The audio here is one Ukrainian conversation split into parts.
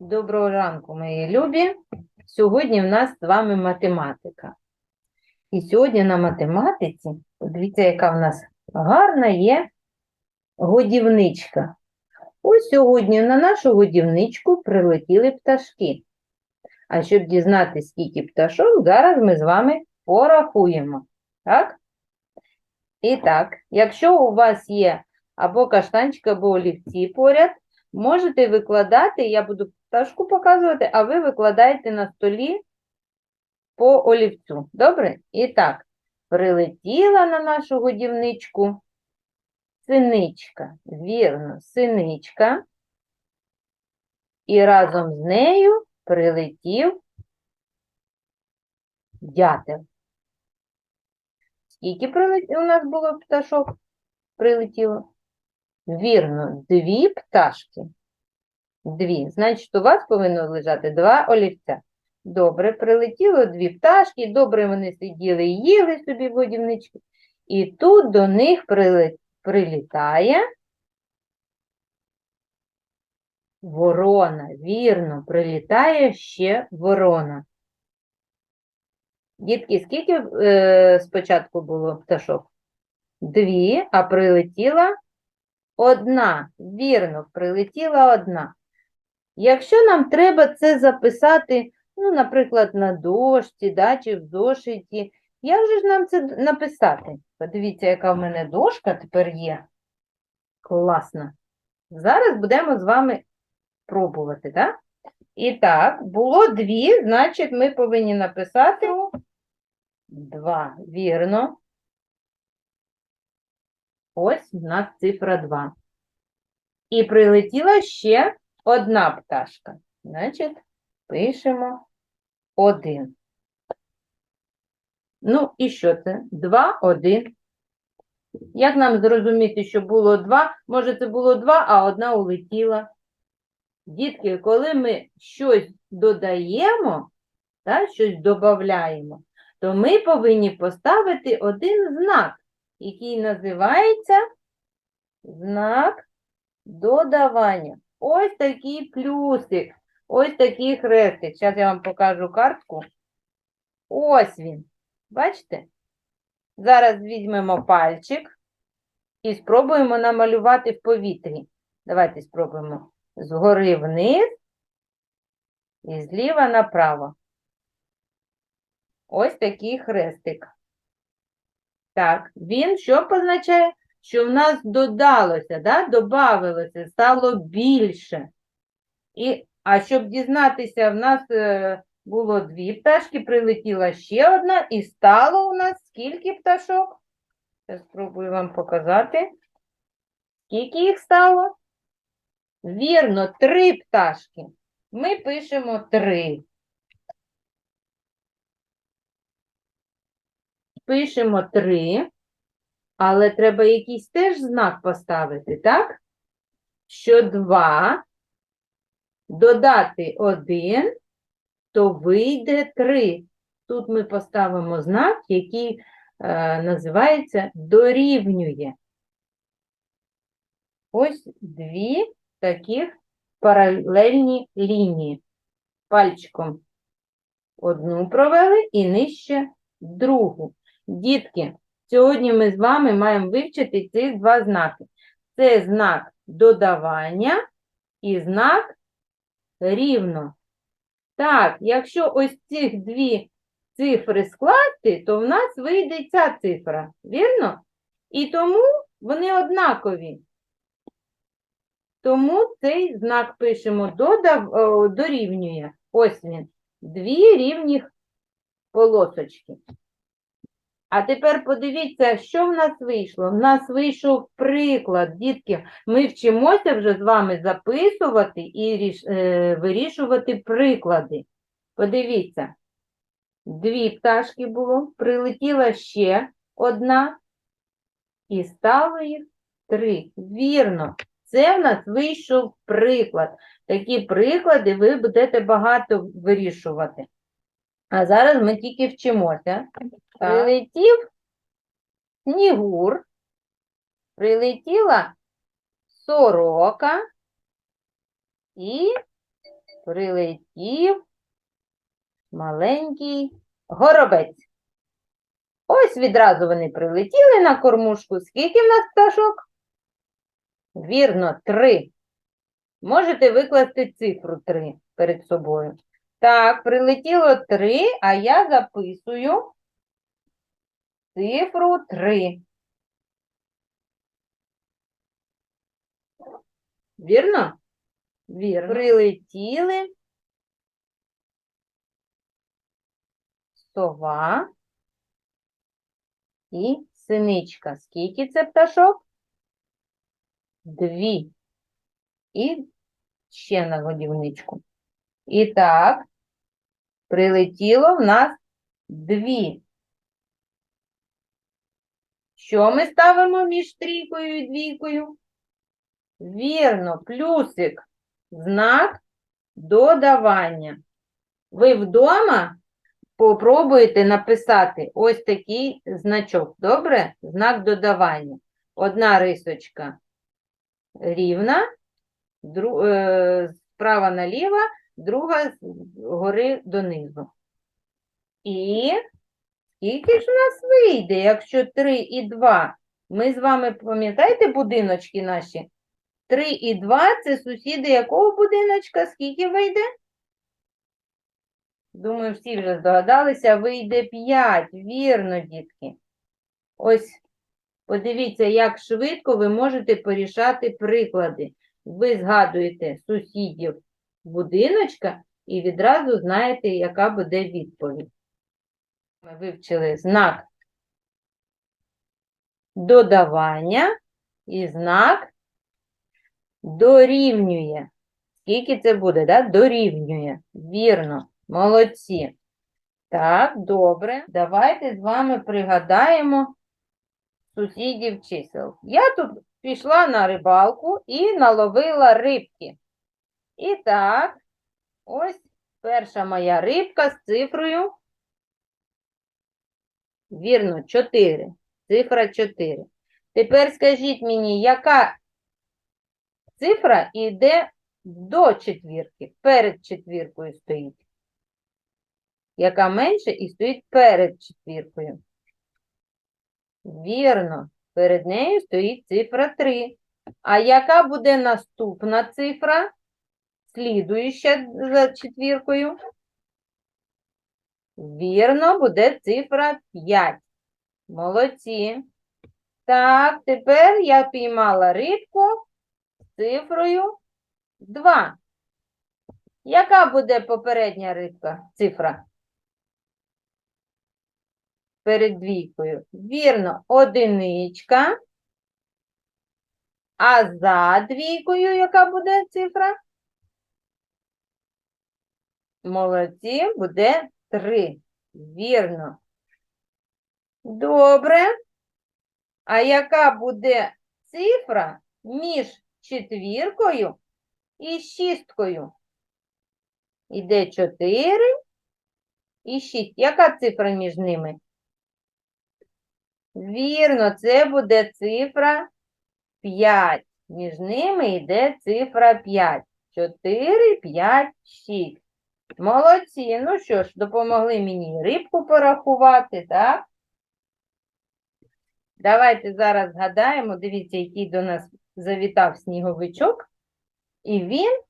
Доброго ранку, мої любі. Сьогодні в нас з вами математика. І сьогодні на математиці, подивіться, яка в нас гарна є годівничка. Ось сьогодні на нашу годівничку прилетіли пташки. А щоб дізнатися, скільки пташок, зараз ми з вами порахуємо. Так? І так, якщо у вас є або каштанчик, або олівці поряд, Можете викладати, я буду пташку показувати, а ви викладаєте на столі по олівцю. Добре? І так, прилетіла на нашу годівничку синичка. Вірно, синичка. І разом з нею прилетів дятел. Скільки у нас було пташок? Прилетіло? Вірно, дві пташки. Дві. Значить, у вас повинно лежати два олівця. Добре, прилетіло дві пташки, добре вони сиділи і їли собі годівнички. І тут до них прилітає ворона. Вірно, прилітає ще ворона. Дітки, скільки е, спочатку було пташок? Дві, а прилетіла Одна, вірно, прилетіла одна. Якщо нам треба це записати, ну, наприклад, на дошці, да, чи в зошиті, як же ж нам це написати? Подивіться, яка в мене дошка тепер є. Класна. Зараз будемо з вами пробувати, так? І так, було дві, значить, ми повинні написати два. Вірно. Ось у нас цифра 2. І прилетіла ще одна пташка. Значить, пишемо 1. Ну, і що це? 2, 1. Як нам зрозуміти, що було 2? Може, це було 2, а одна улетіла. Дітки, коли ми щось додаємо, та, щось додаємо, то ми повинні поставити один знак який називається знак додавання. Ось такий плюсик, ось такий хрестик. Зараз я вам покажу картку. Ось він. Бачите? Зараз візьмемо пальчик і спробуємо намалювати в повітрі. Давайте спробуємо згори вниз і зліва направо. Ось такий хрестик. Так, він що позначає? Що в нас додалося, да? добавилося, стало більше. І, а щоб дізнатися, в нас е, було дві пташки, прилетіла ще одна, і стало у нас скільки пташок? Я спробую вам показати. Скільки їх стало? Вірно, три пташки. Ми пишемо три. пишемо 3, але треба якийсь теж знак поставити, так? Що 2 додати 1, то вийде 3. Тут ми поставимо знак, який е, називається дорівнює. Ось дві таких паралельні лінії. Пальчиком одну провели і нижче другу. Дітки, сьогодні ми з вами маємо вивчити ці два знаки. Це знак додавання і знак рівно. Так, якщо ось цих дві цифри скласти, то в нас вийде ця цифра, вірно? І тому вони однакові. Тому цей знак пишемо додав, о, дорівнює. Ось він. Дві рівні полосочки. А тепер подивіться, що в нас вийшло. В нас вийшов приклад, дітки. Ми вчимося вже з вами записувати і ріш- е, вирішувати приклади. Подивіться, дві пташки було, прилетіла ще одна, і стало їх три. Вірно, це в нас вийшов приклад. Такі приклади ви будете багато вирішувати. А зараз ми тільки вчимося. Прилетів снігур, прилетіла сорока і прилетів маленький горобець. Ось відразу вони прилетіли на кормушку. Скільки в нас пташок? Вірно, три. Можете викласти цифру 3 перед собою. Так, прилетіло 3, а я записую цифру 3. Вірно? Вірно. Прилетіли сова і синичка. Скільки це пташок? Дві. І ще на годівничку. І так, прилетіло в нас дві. Що ми ставимо між трійкою і двійкою? Вірно, плюсик, знак додавання. Ви вдома попробуєте написати ось такий значок. Добре? Знак додавання. Одна рисочка рівна, е, справа наліво, друга з гори донизу. І скільки ж у нас вийде, якщо 3 і 2? Ми з вами, пам'ятаєте, будиночки наші? 3 і 2 – це сусіди якого будиночка? Скільки вийде? Думаю, всі вже здогадалися, вийде 5. Вірно, дітки. Ось подивіться, як швидко ви можете порішати приклади. Ви згадуєте сусідів будиночка і відразу знаєте, яка буде відповідь. Ми вивчили знак додавання і знак дорівнює. Скільки це буде, да? Дорівнює. Вірно. Молодці. Так, добре. Давайте з вами пригадаємо сусідів чисел. Я тут пішла на рибалку і наловила рибки. І так, ось перша моя рибка з цифрою. Вірно, 4. Цифра 4. Тепер скажіть мені, яка цифра йде до четвірки, перед четвіркою стоїть? Яка менше і стоїть перед четвіркою? Вірно, перед нею стоїть цифра 3. А яка буде наступна цифра, слідуюча за четвіркою? Вірно, буде цифра 5. Молодці. Так, тепер я піймала рибку з цифрою 2. Яка буде попередня рибка, цифра? Перед двійкою. Вірно, одиничка. А за двійкою яка буде цифра? Молодці, буде 3. Вірно. Добре. А яка буде цифра між четвіркою і шісткою? Іде 4 і 6. Яка цифра між ними? Вірно, це буде цифра 5. Між ними йде цифра 5. 4, 5, 6. Молодці. Ну що ж, допомогли мені рибку порахувати, так? Давайте зараз згадаємо, дивіться, який до нас завітав сніговичок. І він,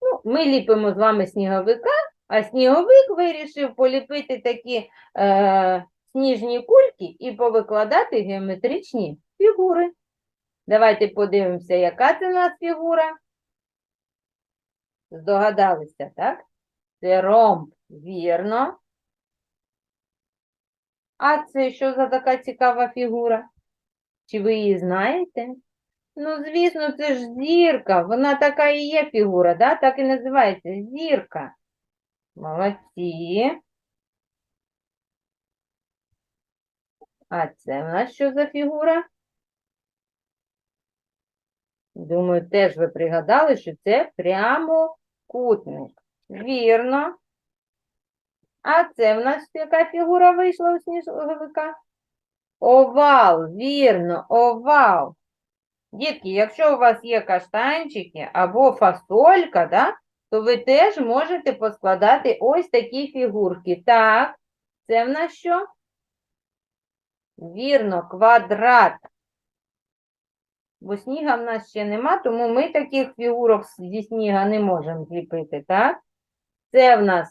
ну, ми ліпимо з вами сніговика, а сніговик вирішив поліпити такі е, сніжні кульки і повикладати геометричні фігури. Давайте подивимося, яка це у нас фігура. Здогадалися, так? Це ромб, вірно. А це що за така цікава фігура? Чи ви її знаєте? Ну, звісно, це ж зірка. Вона така і є фігура, да? так і називається зірка. Молодці. А це в нас що за фігура? Думаю, теж ви пригадали, що це прямокутник. Вірно. А це в нас яка фігура вийшла у сніговика? Овал, вірно, овал. Дітки, якщо у вас є каштанчики або фасолька, да, то ви теж можете поскладати ось такі фігурки. Так, це в нас що? Вірно, квадрат. Бо сніга в нас ще нема, тому ми таких фігурок зі сніга не можемо зліпити, так? Це в нас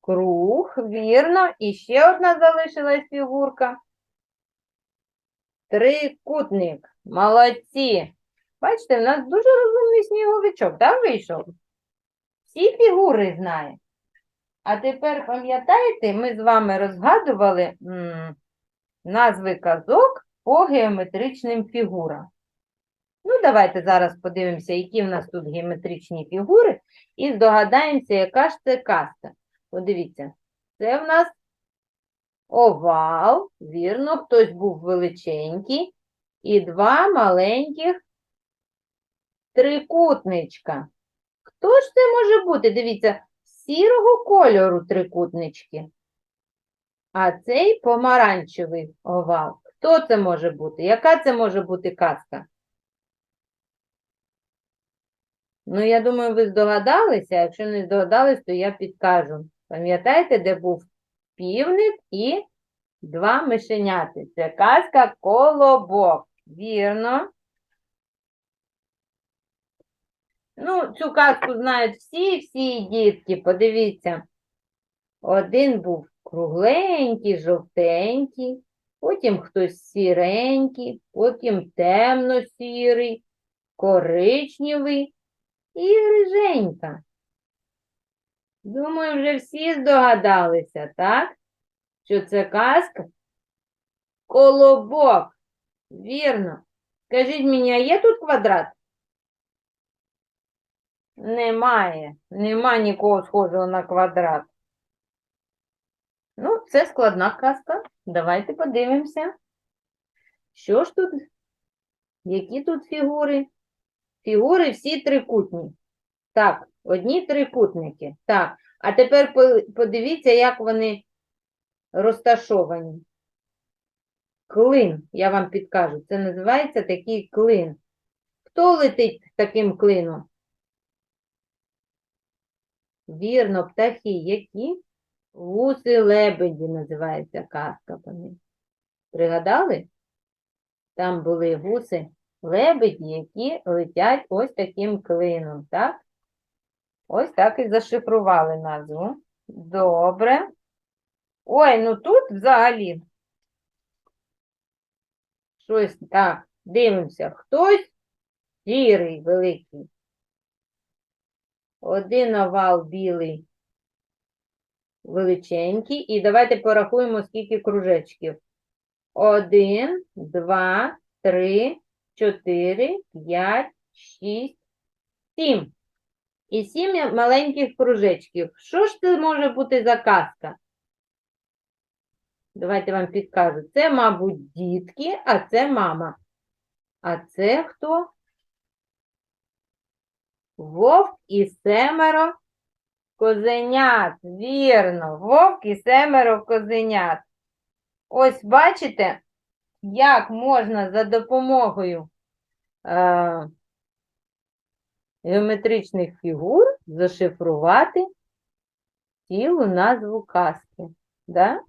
круг, вірно. І ще одна залишилась фігурка. Трикутник. Молодці. Бачите, в нас дуже розумний сніговичок, так, вийшов? Всі фігури знає. А тепер пам'ятаєте, ми з вами розгадували назви казок по геометричним фігурам. Ну, давайте зараз подивимося, які в нас тут геометричні фігури, і здогадаємося, яка ж це казка. Подивіться, це в нас овал, вірно, хтось був величенький, і два маленьких трикутничка. Хто ж це може бути? Дивіться, сірого кольору трикутнички. А цей помаранчевий овал. Хто це може бути? Яка це може бути казка? Ну, я думаю, ви здогадалися. Якщо не здогадались, то я підкажу. Пам'ятаєте, де був півник і два мишеняти? Це казка колобок. Вірно. Ну, цю казку знають всі, всі дітки. Подивіться. Один був кругленький, жовтенький, потім хтось сіренький, потім темно-сірий, коричневий і риженька. Думаю, вже всі здогадалися, так? Що це казка? Колобок. Вірно. Скажіть мені, а є тут квадрат? Немає. Нема нікого схожого на квадрат. Ну, це складна казка. Давайте подивимося. Що ж тут? Які тут фігури? Фігури всі трикутні. Так, одні трикутники. Так, а тепер подивіться, як вони розташовані. Клин, я вам підкажу. Це називається такий клин. Хто летить таким клином? Вірно, птахи, які? Гуси лебеді називається казка. Пригадали? Там були гуси лебеді, які летять ось таким клином, так? Ось так і зашифрували назву. Добре. Ой, ну тут взагалі. Щось так, дивимося. Хтось сірий великий. Один овал білий величенький. І давайте порахуємо, скільки кружечків. Один, два, три, чотири, п'ять, шість, сім. І сім я- маленьких кружечків. Що ж це може бути за казка? Давайте вам підкажу. Це, мабуть, дітки, а це мама. А це хто? Вовк і семеро козенят. Вірно, вовк і семеро козенят. Ось бачите, як можна за допомогою е, геометричних фігур зашифрувати цілу назву казки. Да?